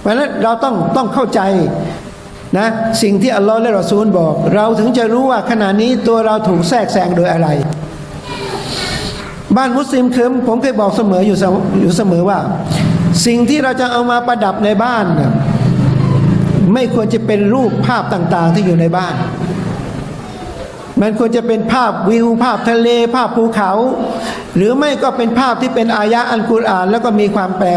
เพราะฉะนั้นเราต้องต้องเข้าใจนะสิ่งที่อัลลอฮ์และรอซูลบอก เราถึงจะรู้ว่าขณะนี้ตัวเราถูกแทรกแซงโดยอะไร บ้านมุสลิมคือผมเคยบอกเสมออยู่เสมอยู่เสมอว่า สิ่งที่เราจะเอามาประดับในบ้านน่ะไม่ควรจะเป็นรูปภาพต่างๆที่อยู่ในบ้าน มันควรจะเป็นภาพวิวภาพทะเล ภาพภูเขา หรือไม่ก็เป็นภาพที่เป็นอายะอันกุรอาน แล้วก็มีความแปล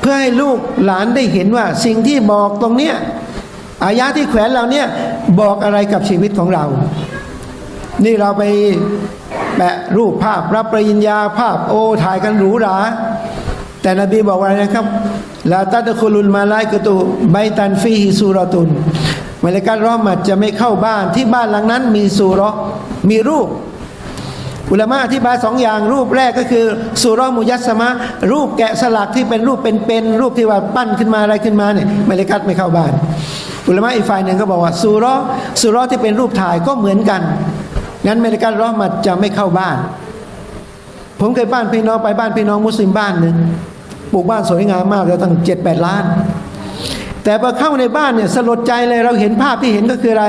เพื่อให้ลูกหลานได้เห็นว่าสิ่งที่บอกตรงเนี้ยอายะที่แขวนเราเนี่ยบอกอะไรกับชีวิตของเรา นี่เราไปแปะรูปภาพรับปริญญาภาพโอ้ถ่ายกันหรูหราแต่นบีบอกว่าอะไรนะครับลาตัดคุลุลมาลายกตุไบตันฟีฮิซูรอตุนมาเลการรอมัดจะไม่เข้าบ้านที่บ้านหลังนั้นมีซูรอมีรูป อุลามะอธิบายสองอย่างรูปแรกก็คือสุรมุยัสมะ รูปแกะสลักที่เป็นรูปเป็นๆรูปที่ว่าปั้นขึ้นมาอะไรขึ้นมาเนี่ยมาเลกัดไม่เข้าบ้าน อุลามะอีกฝ่ายหนึ่งก็บอกว่าสุรสุรที่เป็นรูปถ่ายก็เหมือนกันงั้นมาเลกัดรอมัดจะไม่เข้าบ้าน ผมเคยบ้านพี่น้องไปบ้านพี่น้องมุสลิมบ้านหนึ่งปลูกบ้านสวยงามมากแล้วตั้งเจ็ดแปดล้าน แต่พอเข้าในบ้านเนี่ยสลดใจเลยเราเห็นภาพที่เห็นก็คืออะไร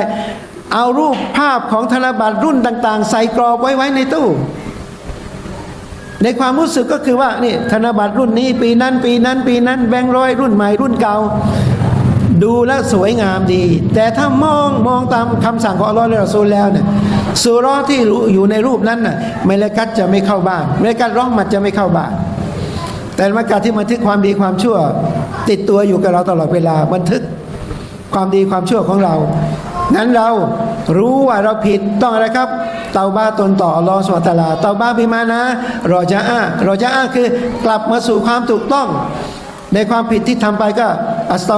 เอารูปภาพของธนบัตรรุ่นต่าง ๆ ใส่กรอบไว้ไว้ในตู้ ในความรู้สึกก็คือว่านี่ธนบัตรรุ่นนี้ ปีนั้น ปีนั้น ปีนั้น แบงค์ร้อยรุ่นใหม่รุ่นเก่า ดูแลสวยงามดี แต่ถ้ามองมองตามคำสั่งของอัลลอฮ์และรอซูลแล้วเนี่ยสุราะห์ที่อยู่ในรูปนั้นน่ะมลกัตจะไม่เข้าบ้านมลกัตร้องมัดจะไม่เข้าบ้าน แต่มาการที่บันทึกความดีความชั่ว ติดตัวอยู่กับเราตลอดเวลาบันทึกความดีความชั่วของเรา นั้นเรารู้ว่าเราผิดต้องอะไรครับ เตาบ้าตนต่ออัลลอฮฺสุลตลาเตาบ้าพิมานะรอจะอ้ารอจะอ้าคือกลับมาสู่ความถูกต้อง ในความผิดที่ทำไปก็อัสต